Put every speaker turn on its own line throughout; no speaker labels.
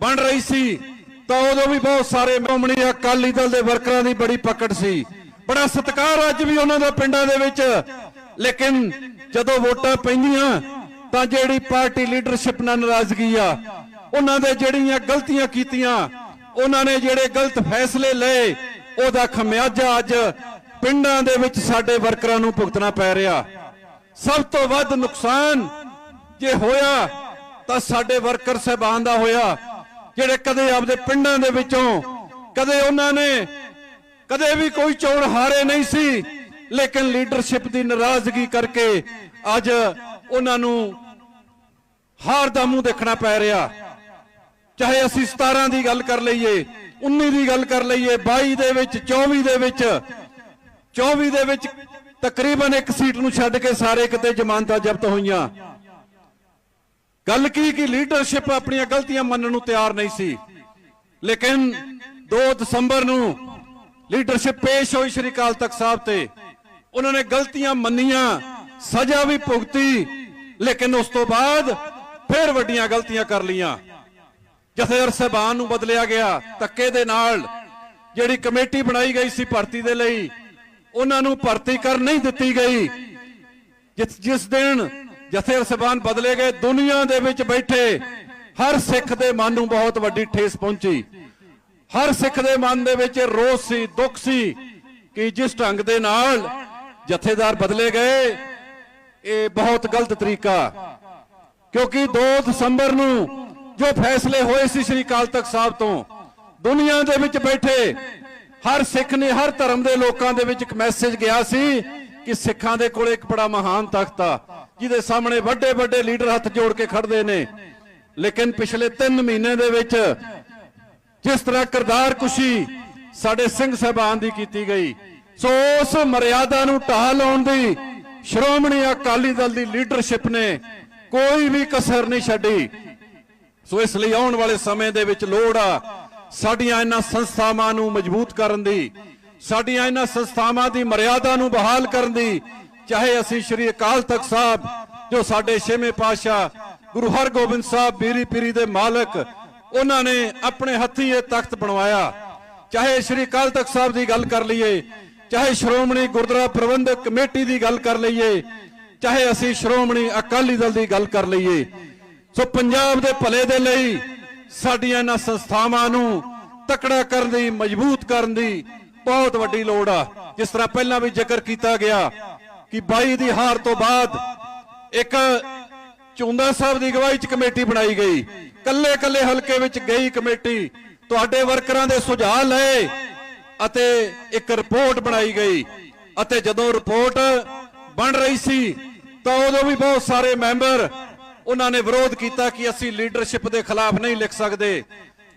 ਬਣ ਰਹੀ ਸੀ, ਤਾਂ ਉਦੋਂ ਵੀ ਬਹੁਤ ਸਾਰੇ ਮੋਮਣੀ ਅਕਾਲੀ ਦਲ ਦੇ ਵਰਕਰਾਂ ਦੀ ਬੜੀ ਪਕੜ ਸੀ। ਬੜਾ ਸਤਿਕਾਰ ਅੱਜ ਵੀ ਉਹਨਾਂ ਦਾ ਪਿੰਡਾਂ ਦੇ ਵਿੱਚ। ਲੇਕਿਨ ਜਦੋਂ ਵੋਟਾਂ ਪੈਂਦੀਆਂ, ਤਾਂ ਜਿਹੜੀ ਪਾਰਟੀ ਲੀਡਰਸ਼ਿਪ ਨਾਲ ਨਾਰਾਜ਼ਗੀ ਆ, ਉਹਨਾਂ ਦੇ ਜਿਹੜੀਆਂ ਗਲਤੀਆਂ ਕੀਤੀਆਂ, ਉਹਨਾਂ ਨੇ ਜਿਹੜੇ ਗਲਤ ਫੈਸਲੇ ਲਏ, ਉਹਦਾ ਖਮਿਆਜਾ ਅੱਜ ਪਿੰਡਾਂ ਦੇ ਵਿੱਚ ਸਾਡੇ ਵਰਕਰਾਂ ਨੂੰ ਭੁਗਤਣਾ ਪੈ ਰਿਹਾ। ਸਭ ਤੋਂ ਵੱਧ ਨੁਕਸਾਨ ਜੇ ਹੋਇਆ, ਤਾਂ ਸਾਡੇ ਵਰਕਰ ਸਹਿਬਾਨ ਦਾ ਹੋਇਆ। ਜਿਹੜੇ ਕਦੇ ਆਪਦੇ ਪਿੰਡਾਂ ਦੇ ਵਿੱਚੋਂ, ਕਦੇ ਉਹਨਾਂ ਨੇ ਕਦੇ ਵੀ ਕੋਈ ਚੋਣ ਹਾਰੇ ਨਹੀਂ ਸੀ, ਲੇਕਿਨ ਲੀਡਰਸ਼ਿਪ ਦੀ ਨਾਰਾਜ਼ਗੀ ਕਰਕੇ ਅੱਜ ਉਹਨਾਂ ਨੂੰ ਹਾਰ ਦਾ ਮੂੰਹ ਦੇਖਣਾ ਪੈ ਰਿਹਾ। ਚਾਹੇ ਅਸੀਂ 17 ਦੀ ਗੱਲ ਕਰ ਲਈਏ 19 ਦੀ ਗੱਲ ਕਰ ਲਈਏ 22 ਦੇ ਵਿੱਚ 24 ਦੇ ਵਿੱਚ 24 ਦੇ ਵਿੱਚ ਤਕਰੀਬਨ ਇੱਕ ਸੀਟ ਨੂੰ ਛੱਡ ਕੇ ਸਾਰੇ ਕਿਤੇ ਜ਼ਮਾਨਤਾਂ ਜ਼ਬਤ ਹੋਈਆਂ। ਗੱਲ ਕੀ ਕਿ ਲੀਡਰਸ਼ਿਪ ਆਪਣੀਆਂ ਗਲਤੀਆਂ ਮੰਨਣ ਨੂੰ ਤਿਆਰ ਨਹੀਂ ਸੀ। ਲੇਕਿਨ 2 ਦਸੰਬਰ ਨੂੰ ਲੀਡਰਸ਼ਿਪ ਪੇਸ਼ ਹੋਈ ਸ਼੍ਰੀ ਅਕਾਲ ਤਖਤ ਸਾਹਿਬ ਤੇ। ਉਹਨਾਂ ਨੇ ਗਲਤੀਆਂ ਮੰਨੀਆਂ, ਸਜ਼ਾ ਵੀ ਭੁਗਤੀ, ਲੇਕਿਨ ਉਸ ਤੋਂ ਬਾਅਦ ਫਿਰ ਵੱਡੀਆਂ ਗਲਤੀਆਂ ਕਰ ਲੀਆਂ ਜਥੇਦਾਰ ਸਾਹਿਬਾਨ ਨੂੰ ਬਦਲਿਆ ਗਿਆ। ਧੱਕੇ ਦੇ ਨਾਲ ਜਿਹੜੀ ਕਮੇਟੀ ਬਣਾਈ ਗਈ ਸੀ ਭਰਤੀ ਦੇ ਲਈ, ਉਹਨਾਂ ਨੂੰ ਭਰਤੀ ਕਰ ਨਹੀਂ ਦਿੱਤੀ ਗਈ। ਜਿਸ ਜਿਸ ਦਿਨ ਜਥੇ ਸਬਾਨ ਬਦਲੇ ਗਏ, ਦੁਨੀਆ ਦੇ ਵਿੱਚ ਬੈਠੇ। ਹਰ ਸਿੱਖ ਦੇ ਮਨ ਨੂੰ ਬਹੁਤ ਵੱਡੀ ਠੇਸ ਪਹੁੰਚੀ। ਹਰ ਸਿੱਖ ਦੇ ਮਨ ਦੇ ਵਿੱਚ ਰੋਸ ਸੀ, ਦੁੱਖ ਸੀ ਕਿ ਜਿਸ ਢੰਗ ਦੇ ਨਾਲ ਜਥੇਦਾਰ ਬਦਲੇ ਗਏ, ਇਹ ਬਹੁਤ ਗਲਤ ਤਰੀਕਾ। ਕਿਉਂਕਿ 2 ਦਸੰਬਰ ਨੂੰ ਜੋ ਫੈਸਲੇ ਹੋਏ ਸੀ ਸ੍ਰੀ ਅਕਾਲ ਤਖਤ ਸਾਹਿਬ ਤੋਂ, ਦੁਨੀਆ ਦੇ ਵਿੱਚ ਬੈਠੇ, ਹਰ ਸਿੱਖ ਨੇ ਹਰ ਧਰਮ ਦੇ ਲੋਕਾਂ ਦੇ ਵਿੱਚ ਇੱਕ ਮੈਸੇਜ ਗਿਆ ਸੀ ਕਿ ਸਿੱਖਾਂ ਦੇ ਕੋਲ ਇੱਕ ਬੜਾ ਮਹਾਨ ਤਖਤ ਆ, ਜਿਹਦੇ ਸਾਹਮਣੇ ਵੱਡੇ ਵੱਡੇ ਲੀਡਰ ਹੱਥ ਜੋੜ ਕੇ ਖੜਦੇ ਨੇ। ਲੇਕਿਨ ਪਿਛਲੇ 3 ਮਹੀਨੇ ਦੇ ਵਿੱਚ ਜਿਸ ਤਰ੍ਹਾਂ ਕਰਤਾਰ ਕੁਸ਼ੀ ਸਾਡੇ ਸਿੰਘ ਸਾਹਿਬਾਨ ਦੀ ਕੀਤੀ ਗਈ, ਸੋ ਉਸ ਮਰਿਆਦਾ ਨੂੰ ਢਾਹ ਲਾਉਣ ਦੀ ਸ਼੍ਰੋਮਣੀ ਅਕਾਲੀ ਦਲ ਦੀ ਲੀਡਰਸ਼ਿਪ ਨੇ ਕੋਈ ਵੀ ਕਸਰ ਨਹੀਂ ਛੱਡੀ। ਸੋ ਇਸ ਲਈ ਆਉਣ ਵਾਲੇ ਸਮੇਂ ਦੇ ਵਿੱਚ ਲੋੜ ਆ ਸਾਡੀਆਂ ਇਹਨਾਂ ਸੰਸਥਾਵਾਂ ਨੂੰ ਮਜ਼ਬੂਤ ਕਰਨ ਦੀ। ਸਾਡੀਆਂ ਇਹਨਾਂ ਸੰਸਥਾਵਾਂ ਦੀ ਮਰਿਆਦਾ ਨੂੰ ਬਹਾਲ ਕਰਨ ਦੀ, ਚਾਹੇ ਅਸੀਂ ਸ਼੍ਰੀ ਅਕਾਲ ਤਖਤ ਸਾਹਿਬ, ਜੋ ਸਾਡੇ ਛੇਵੇਂ ਪਾਤਸ਼ਾਹ ਗੁਰੂ ਹਰਗੋਬਿੰਦ ਸਾਹਿਬ ਬੀਰੀ ਪੀਰੀ ਦੇ ਮਾਲਕ, ਉਹਨਾਂ ਨੇ ਆਪਣੇ ਹੱਥੀਂ ਇਹ ਤਖਤ ਬਣਵਾਇਆ। ਚਾਹੇ ਸ਼੍ਰੀ ਅਕਾਲ ਤਖਤ ਸਾਹਿਬ ਦੀ ਗੱਲ ਕਰ ਲਈਏ, ਚਾਹੇ ਸ਼੍ਰੋਮਣੀ ਗੁਰਦੁਆਰਾ ਪ੍ਰਬੰਧਕ ਕਮੇਟੀ ਦੀ ਗੱਲ ਕਰ ਲਈਏ, ਚਾਹੇ ਅਸੀਂ ਸ਼੍ਰੋਮਣੀ ਅਕਾਲੀ ਦਲ ਦੀ ਗੱਲ ਕਰ ਲਈਏ, ਸੋ ਪੰਜਾਬ ਦੇ ਭਲੇ ਦੇ ਲਈ ਸਾਡੀਆਂ ਇਹਨਾਂ ਸੰਸਥਾਵਾਂ ਨੂੰ ਤਕੜਾ ਕਰਨ ਦੀ, ਮਜ਼ਬੂਤ ਕਰਨ ਦੀ ਬਹੁਤ ਵੱਡੀ ਲੋੜ ਆ। ਜਿਸ ਤਰ੍ਹਾਂ ਪਹਿਲਾਂ ਵੀ ਜ਼ਿਕਰ ਕੀਤਾ ਗਿਆ ਕਿ 22 ਦੀ ਹਾਰ ਤੋਂ ਬਾਅਦ ਇੱਕ ਚੁੰਦਾ ਸਾਹਿਬ ਦੀ ਅਗਵਾਈ ਚ ਕਮੇਟੀ ਬਣਾਈ ਗਈ। ਕੱਲੇ ਕੱਲੇ ਹਲਕੇ ਵਿੱਚ ਗਈ ਕਮੇਟੀ। ਤੁਹਾਡੇ ਵਰਕਰਾਂ ਦੇ ਸੁਝਾਅ ਲਏ ਅਤੇ ਇੱਕ ਰਿਪੋਰਟ ਬਣਾਈ ਗਈ। ਅਤੇ ਜਦੋਂ ਰਿਪੋਰਟ ਬਣ ਰਹੀ ਸੀ, ਤਾਂ ਉਦੋਂ ਵੀ ਬਹੁਤ ਸਾਰੇ ਮੈਂਬਰ ਉਹਨਾਂ ਨੇ ਵਿਰੋਧ ਕੀਤਾ ਕਿ ਅਸੀਂ ਲੀਡਰਸ਼ਿਪ ਦੇ ਖਿਲਾਫ ਨਹੀਂ ਲਿਖ ਸਕਦੇ।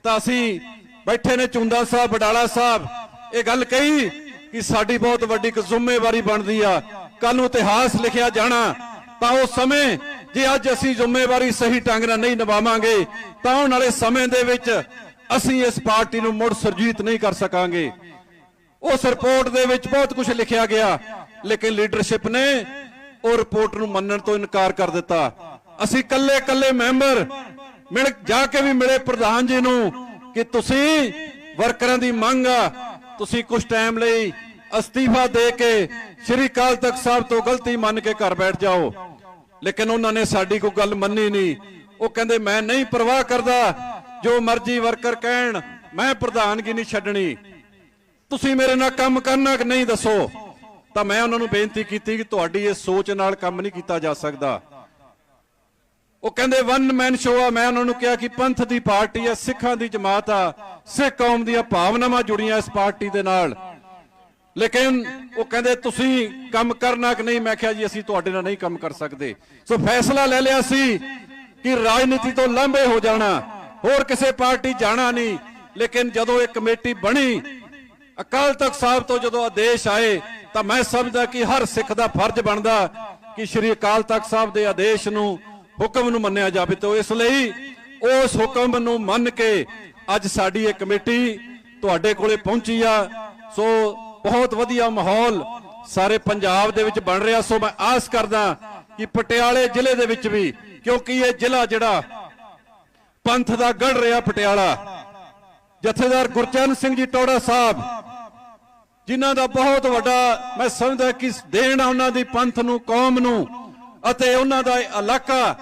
ਤਾਂ ਅਸੀਂ ਬੈਠੇ ਨੇ ਚੁੰਦਾ ਸਾਹਿਬ ਬਡਾਲਾ ਸਾਹਿਬ ਇਹ ਗੱਲ ਕਹੀ ਕਿ ਸਾਡੀ ਬਹੁਤ ਵੱਡੀ ਇੱਕ ਜ਼ਿੰਮੇਵਾਰੀ ਬਣਦੀ ਆ। ਕੱਲ ਨੂੰ ਇਤਿਹਾਸ ਲਿਖਿਆ ਜਾਣਾ, ਤਾਂ ਉਹ ਸਮੇਂ ਜੇ ਅੱਜ ਅਸੀਂ ਜ਼ਿੰਮੇਵਾਰੀ ਸਹੀ ਢੰਗ ਨਾਲ ਨਹੀਂ ਨਿਭਾਵਾਂਗੇ, ਤਾਂ ਆਉਣ ਵਾਲੇ ਸਮੇਂ ਦੇ ਵਿੱਚ ਅਸੀਂ ਇਸ ਪਾਰਟੀ ਨੂੰ ਮੁੜ ਸਰਜੀਤ ਨਹੀਂ ਕਰ ਸਕਾਂਗੇ। ਉਸ ਰਿਪੋਰਟ ਦੇ ਵਿੱਚ ਬਹੁਤ ਕੁਝ ਲਿਖਿਆ ਗਿਆ, ਲੇਕਿਨ ਲੀਡਰਸ਼ਿਪ ਨੇ ਉਹ ਰਿਪੋਰਟ ਨੂੰ ਮੰਨਣ ਤੋਂ ਇਨਕਾਰ ਕਰ ਦਿੱਤਾ। ਅਸੀਂ ਕੱਲੇ ਕੱਲੇ ਮੈਂਬਰ ਮਿਲ, ਜਾ ਕੇ ਵੀ ਮਿਲੇ ਪ੍ਰਧਾਨ ਜੀ ਨੂੰ ਕਿ ਤੁਸੀਂ ਵਰਕਰਾਂ ਦੀ ਮੰਗ ਆ ਤੁਸੀਂ ਕੁਝ ਟਾਈਮ ਲਈ ਅਸਤੀਫਾ ਦੇ ਕੇ ਸ਼੍ਰੀ ਅਕਾਲ ਤਖਤ ਸਾਹਿਬ ਤੋਂ ਗਲਤੀ ਮੰਨ ਕੇ ਘਰ ਬੈਠ ਜਾਓ। ਲੇਕਿਨ ਉਹਨਾਂ ਨੇ ਸਾਡੀ ਕੋਈ ਗੱਲ ਮੰਨੀ ਨਹੀਂ। ਉਹ ਕਹਿੰਦੇ, ਮੈਂ ਨਹੀਂ ਪਰਵਾਹ ਕਰਦਾ। ਜੋ ਮਰਜ਼ੀ ਵਰਕਰ ਕਹਿਣ, ਮੈਂ ਪ੍ਰਧਾਨਗੀ ਨਹੀਂ ਛੱਡਣੀ। ਤੁਸੀਂ ਮੇਰੇ ਨਾਲ ਕੰਮ ਕਰਨਾ ਕਿ ਨਹੀਂ ਦੱਸੋ? ਤਾਂ ਮੈਂ ਉਹਨਾਂ ਨੂੰ ਬੇਨਤੀ ਕੀਤੀ ਕਿ ਤੁਹਾਡੀ ਇਸ ਸੋਚ ਨਾਲ ਕੰਮ ਨਹੀਂ ਕੀਤਾ ਜਾ ਸਕਦਾ। ਉਹ ਕਹਿੰਦੇ ਵਨ ਮੈਨ ਸ਼ੋ ਆ। ਮੈਂ ਉਹਨਾਂ ਨੂੰ ਕਿਹਾ ਕਿ ਪੰਥ ਦੀ ਪਾਰਟੀ ਆ, ਸਿੱਖਾਂ ਦੀ ਜਮਾਤ ਆ, ਸਿੱਖ ਕੌਮ ਦੀਆਂ ਭਾਵਨਾਵਾਂ ਜੁੜੀਆਂ ਇਸ ਪਾਰਟੀ ਦੇ ਨਾਲ। ਲੇਕਿਨ ਉਹ ਕਹਿੰਦੇ, ਤੁਸੀਂ ਕੰਮ ਕਰਨਾ ਕਿ ਨਹੀਂ? ਮੈਂ ਕਿਹਾ ਜੀ, ਅਸੀਂ ਤੁਹਾਡੇ ਨਾਲ ਨਹੀਂ ਕੰਮ ਕਰ ਸਕਦੇ। ਸੋ ਫੈਸਲਾ ਲੈ ਲਿਆ ਸੀ ਕਿ ਰਾਜਨੀਤੀ ਤੋਂ ਲਾਂਭੇ ਹੋ ਜਾਣਾ। ਹੋਰ ਕਿਸੇ ਪਾਰਟੀ ਜਾਣਾ ਨਹੀਂ। ਲੇਕਿਨ ਜਦੋਂ ਇਹ ਕਮੇਟੀ ਬਣੀ, ਅਕਾਲ ਤਖਤ ਸਾਹਿਬ ਤੋਂ ਜਦੋਂ ਆਦੇਸ਼ ਆਏ, ਤਾਂ ਮੈਂ ਸਮਝਦਾ ਕਿ ਹਰ ਸਿੱਖ ਦਾ ਫਰਜ਼ ਬਣਦਾ ਕਿ ਸ੍ਰੀ ਅਕਾਲ ਤਖਤ ਸਾਹਿਬ ਦੇ ਆਦੇਸ਼ ਨੂੰ ਹੁਕਮ ਨੂੰ ਮੰਨਿਆ ਜਾਵੇ ਤੇ ਇਸ ਲਈ ਉਸ ਹੁਕਮ ਨੂੰ ਮੰਨ ਕੇ ਅੱਜ ਸਾਡੀ ਇਹ ਕਮੇਟੀ ਤੁਹਾਡੇ ਕੋਲੇ ਪਹੁੰਚੀ ਆ। ਸੋ ਬਹੁਤ ਵਧੀਆ ਮਾਹੌਲ ਸਾਰੇ ਪੰਜਾਬ ਦੇ ਵਿੱਚ ਬਣ ਰਿਹਾ। ਸੋ ਮੈਂ ਆਸ ਕਰਦਾ ਕਿ ਪਟਿਆਲੇ ਜ਼ਿਲ੍ਹੇ ਦੇ ਵਿੱਚ ਵੀ, ਕਿਉਂਕਿ ਇਹ ਜ਼ਿਲ੍ਹਾ ਜਿਹੜਾ ਪੰਥ ਦਾ ਗੜ ਰਿਹਾ ਪਟਿਆਲਾ, ਜਥੇਦਾਰ ਗੁਰਚਰਨ ਸਿੰਘ ਜੀ ਟੋੜਾ ਸਾਹਿਬ, ਜਿਨ੍ਹਾਂ ਦਾ ਬਹੁਤ ਵੱਡਾ ਮੈਂ ਸਮਝਦਾ ਕਿ ਦੇਣ ਆ ਉਹਨਾਂ ਦੀ ਪੰਥ ਨੂੰ, ਕੌਮ ਨੂੰ ਅਤੇ ਉਹਨਾਂ ਦਾ ਇਲਾਕਾ,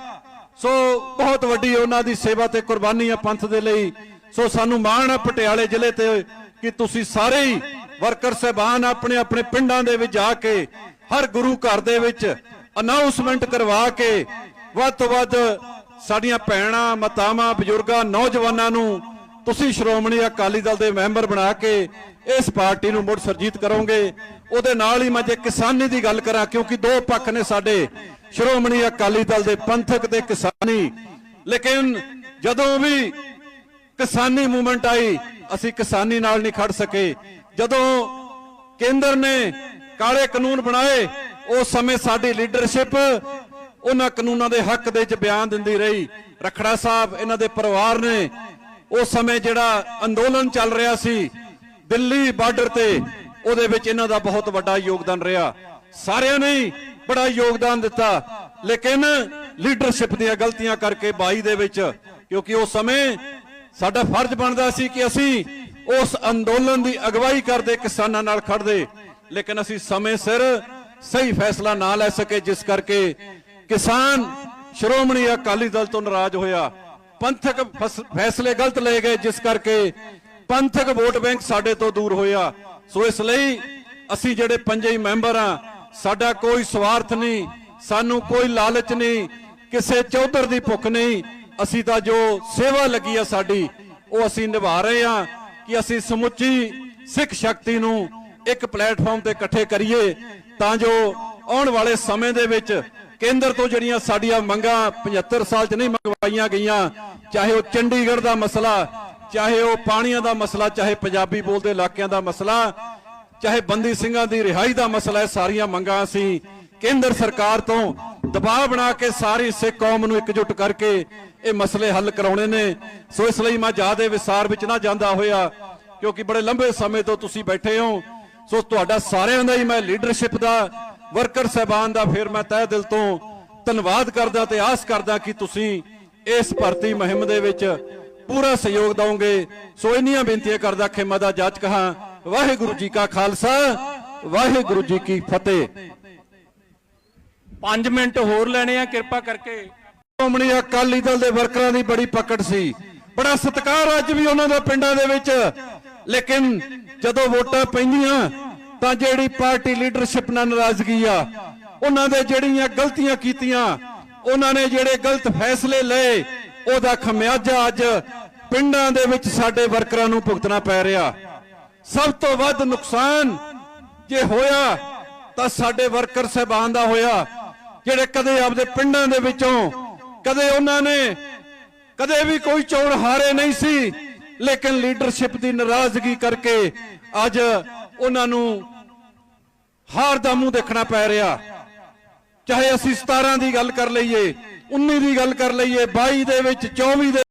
ਸੋ ਬਹੁਤ ਵੱਡੀ ਉਹਨਾਂ ਦੀ ਸੇਵਾ ਤੇ ਕੁਰਬਾਨੀ ਆ ਪੰਥ ਦੇ ਲਈ। ਸੋ ਸਾਨੂੰ ਮਾਣ ਆ ਪਟਿਆਲੇ ਜ਼ਿਲ੍ਹੇ ਤੇ ਕਿ ਤੁਸੀਂ ਸਾਰੇ ਹੀ ਵਰਕਰ ਸਹਿਬਾਨ ਆਪਣੇ ਆਪਣੇ ਪਿੰਡਾਂ ਦੇ ਵਿੱਚ ਜਾ ਕੇ, ਹਰ ਗੁਰੂ ਘਰ ਦੇ ਵਿੱਚ ਅਨਾਉਂਸਮੈਂਟ ਕਰਵਾ ਕੇ, ਵੱਧ ਤੋਂ ਵੱਧ ਸਾਡੀਆਂ ਭੈਣਾਂ, ਮਾਤਾਵਾਂ, ਬਜ਼ੁਰਗਾਂ, ਨੌਜਵਾਨਾਂ ਨੂੰ ਤੁਸੀਂ ਸ਼੍ਰੋਮਣੀ ਅਕਾਲੀ ਦਲ ਦੇ ਮੈਂਬਰ ਬਣਾ ਕੇ ਇਸ ਪਾਰਟੀ ਨੂੰ ਮੁੜ ਸਰਜੀਤ ਕਰੋਗੇ। ਉਹਦੇ ਨਾਲ ਹੀ ਮੈਂ ਜੇ ਕਿਸਾਨੀ ਦੀ ਗੱਲ ਕਰਾਂ, ਕਿਉਂਕਿ ਦੋ ਪੱਖ ਨੇ ਸਾਡੇ। ਸ਼੍ਰੋਮਣੀ ਅਕਾਲੀ ਦਲ ਦੇ ਪੰਥਕ ਤੇ ਕਿਸਾਨੀ। ਲੇਕਿਨ ਜਦੋਂ ਵੀ ਕਿਸਾਨੀ ਮੂਵਮੈਂਟ ਆਈ, ਅਸੀਂ ਕਿਸਾਨੀ ਨਾਲ ਨਹੀਂ ਖੜ ਸਕੇ। ਜਦੋਂ ਕੇਂਦਰ ਨੇ ਕਾਲੇ ਕਾਨੂੰਨ ਬਣਾਏ, ਉਸ ਸਮੇਂ ਸਾਡੀ ਲੀਡਰਸ਼ਿਪ ਉਹਨਾਂ ਕਾਨੂੰਨਾਂ ਦੇ ਹੱਕ ਦੇ ਵਿੱਚ ਬਿਆਨ ਦਿੰਦੀ ਰਹੀ। ਰਖੜਾ ਸਾਹਿਬ, ਇਹਨਾਂ ਦੇ ਪਰਿਵਾਰ ਨੇ ਉਸ ਸਮੇਂ ਜਿਹੜਾ ਅੰਦੋਲਨ ਚੱਲ ਰਿਹਾ ਸੀ, ਦਿੱਲੀ ਬਾਰਡਰ ਤੇ, ਉਹਦੇ ਵਿੱਚ ਇਹਨਾਂ ਦਾ ਬਹੁਤ ਵੱਡਾ ਯੋਗਦਾਨ ਰਿਹਾ। ਸਾਰਿਆਂ ਨੇ ਬੜਾ ਯੋਗਦਾਨ ਦਿੱਤਾ। ਲੇਕਿਨ ਲੀਡਰਸ਼ਿਪ ਦੀਆਂ ਗਲਤੀਆਂ ਕਰਕੇ 22 ਦੇ ਵਿੱਚ, ਕਿਉਂਕਿ ਉਸ ਸਮੇਂ ਸਾਡਾ ਫਰਜ਼ ਬਣਦਾ ਸੀ ਕਿ ਅਸੀਂ ਉਸ ਅੰਦੋਲਨ ਦੀ ਅਗਵਾਈ ਕਰਦੇ ਕਿਸਾਨਾਂ ਨਾਲ ਖੜਦੇ ਲੇਕਿਨ ਅਸੀਂ ਸਮੇਂ ਸਿਰ ਸਹੀ ਫੈਸਲਾ ਨਾ ਲੈ ਸਕੇ, ਜਿਸ ਕਰਕੇ ਕਿਸਾਨ ਸ਼੍ਰੋਮਣੀ ਅਕਾਲੀ ਦਲ ਤੋਂ ਨਾਰਾਜ਼ ਹੋਇਆ। ਪੰਥਕ ਫੈਸਲੇ ਗਲਤ ਲਏ ਗਏ, ਜਿਸ ਕਰਕੇ ਪੰਥਕ ਵੋਟ ਬੈਂਕ ਸਾਡੇ ਤੋਂ ਦੂਰ ਹੋਇਆ। ਸੋ ਇਸ ਲਈ ਅਸੀਂ ਜਿਹੜੇ ਪੰਜੇ ਹੀ ਮੈਂਬਰ ਆ ਸਾਡਾ ਕੋਈ ਸਵਾਰਥ ਨਹੀਂ, ਸਾਨੂੰ ਕੋਈ ਲਾਲਚ ਨਹੀਂ, ਕਿਸੇ ਚੌਧਰ ਦੀ ਭੁੱਖ ਨਹੀਂ। ਅਸੀਂ ਤਾਂ ਜੋ ਸੇਵਾ ਲੱਗੀ ਆ ਸਾਡੀ, ਉਹ ਅਸੀਂ ਨਿਭਾ ਰਹੇ ਆ ਕਿ ਅਸੀਂ ਸਮੁੱਚੀ ਸਿੱਖ ਸ਼ਕਤੀ ਨੂੰ ਇੱਕ ਪਲੇਟਫਾਰਮ ਤੇ ਇਕੱਠੇ ਕਰੀਏ, ਤਾਂ ਜੋ ਆਉਣ ਵਾਲੇ ਸਮੇਂ ਦੇ ਵਿੱਚ ਕੇਂਦਰ ਤੋਂ ਜਿਹੜੀਆਂ ਸਾਡੀਆਂ ਮੰਗਾਂ 75 ਸਾਲ 'ਚ ਨਹੀਂ ਮੰਗਵਾਈਆਂ ਗਈਆਂ, ਚਾਹੇ ਉਹ ਚੰਡੀਗੜ੍ਹ ਦਾ ਮਸਲਾ, ਚਾਹੇ ਉਹ ਪਾਣੀਆਂ ਦਾ ਮਸਲਾ, ਚਾਹੇ ਪੰਜਾਬੀ ਬੋਲਦੇ ਇਲਾਕਿਆਂ ਦਾ ਮਸਲਾ ਚਾਹੇ ਬੰਦੀ ਸਿੰਘਾਂ ਦੀ ਰਿਹਾਈ ਦਾ ਮਸਲਾ ਹੈ, ਸਾਰੀਆਂ ਮੰਗਾਂ ਅਸੀਂ ਕੇਂਦਰ ਸਰਕਾਰ ਤੋਂ ਦਬਾਅ ਬਣਾ ਕੇ ਸਾਰੀ ਸਿੱਖ ਕੌਮ ਨੂੰ ਇਕਜੁੱਟ ਕਰਕੇ ਇਹ ਮਸਲੇ ਹੱਲ ਕਰਾਉਣੇ ਨੇ। ਸੋ ਇਸ ਲਈ ਮੈਂ ਜ਼ਿਆਦਾ ਵਿਸਾਰ ਵਿੱਚ ਨਾ ਜਾਂਦਾ ਹੋਇਆ, ਕਿਉਂਕਿ ਬੜੇ ਲੰਬੇ ਸਮੇਂ ਤੋਂ ਤੁਸੀਂ ਬੈਠੇ ਹੋ। ਸੋ ਤੁਹਾਡਾ ਸਾਰਿਆਂ ਦਾ ਹੀ ਮੈਂ ਲੀਡਰਸ਼ਿਪ ਦਾ ਵਰਕਰ ਸਹਿਬਾਨ ਦਾ ਫਿਰ ਮੈਂ ਤਹਿ ਦਿਲ ਤੋਂ ਧੰਨਵਾਦ ਕਰਦਾ ਤੇ ਆਸ ਕਰਦਾ ਕਿ ਤੁਸੀਂ ਇਸ ਭਰਤੀ ਮੁਹਿੰਮ ਦੇ ਵਿੱਚ ਪੂਰਾ ਸਹਿਯੋਗ ਦਿਓਗੇ। ਸੋ ਇੰਨੀਆਂ ਬੇਨਤੀਆਂ ਕਰਦਾ ਖਿਮਾ ਦਾ ਜੱਜ ਕਹਾ ਵਾਹਿਗੁਰੂ ਜੀ ਕਾ ਖਾਲਸਾ ਵਾਹਿਗੁਰੂ ਜੀ ਕੀ ਫਤਿਹ।
5 ਮਿੰਟ ਹੋਰ ਲੈਣੇ ਆ ਕਿਰਪਾ ਕਰਕੇ।
ਸ਼੍ਰੋਮਣੀ ਅਕਾਲੀ ਦਲ ਦੇ ਵਰਕਰਾਂ ਦੀ ਬੜੀ ਪਕੜ ਸੀ। ਬੜਾ ਸਤਿਕਾਰ ਅੱਜ ਵੀ ਉਹਨਾਂ ਦਾ ਪਿੰਡਾਂ ਦੇ ਵਿੱਚ। ਲੇਕਿਨ ਜਦੋਂ ਵੋਟਾਂ ਪੈਂਦੀਆਂ ਤਾਂ ਜਿਹੜੀ ਪਾਰਟੀ ਲੀਡਰਸ਼ਿਪ ਨਾਲ ਨਾਰਾਜ਼ਗੀ ਆ ਉਹਨਾਂ ਦੇ ਜਿਹੜੀਆਂ ਗਲਤੀਆਂ ਕੀਤੀਆਂ ਉਹਨਾਂ ਨੇ ਜਿਹੜੇ ਗਲਤ ਫੈਸਲੇ ਲਏ ਉਹਦਾ ਖਮਿਆਜਾ ਅੱਜ ਪਿੰਡਾਂ ਦੇ ਵਿੱਚ ਸਾਡੇ ਵਰਕਰਾਂ ਨੂੰ ਭੁਗਤਣਾ ਪੈ ਰਿਹਾ। ਸਭ ਤੋਂ ਵੱਧ ਨੁਕਸਾਨ ਜੇ ਹੋਇਆ ਤਾਂ ਸਾਡੇ ਵਰਕਰ ਸਹਿਬਾਨ ਦਾ ਹੋਇਆ, ਜਿਹੜੇ ਕਦੇ ਆਪਦੇ ਪਿੰਡਾਂ ਦੇ ਵਿੱਚੋਂ, ਕਦੇ ਉਹਨਾਂ ਨੇ ਕਦੇ ਵੀ ਕੋਈ ਚੋਣ ਹਾਰੇ ਨਹੀਂ ਸੀ, ਲੇਕਿਨ ਲੀਡਰਸ਼ਿਪ ਦੀ ਨਾਰਾਜ਼ਗੀ ਕਰਕੇ ਅੱਜ ਉਹਨਾਂ ਨੂੰ ਹਾਰ ਦਾ ਮੂੰਹ ਦੇਖਣਾ ਪੈ ਰਿਹਾ। ਚਾਹੇ ਅਸੀਂ 17 ਦੀ ਗੱਲ ਕਰ ਲਈਏ 19 ਦੀ ਗੱਲ ਕਰ ਲਈਏ 22 ਦੇ ਵਿੱਚ 24 ਦੇ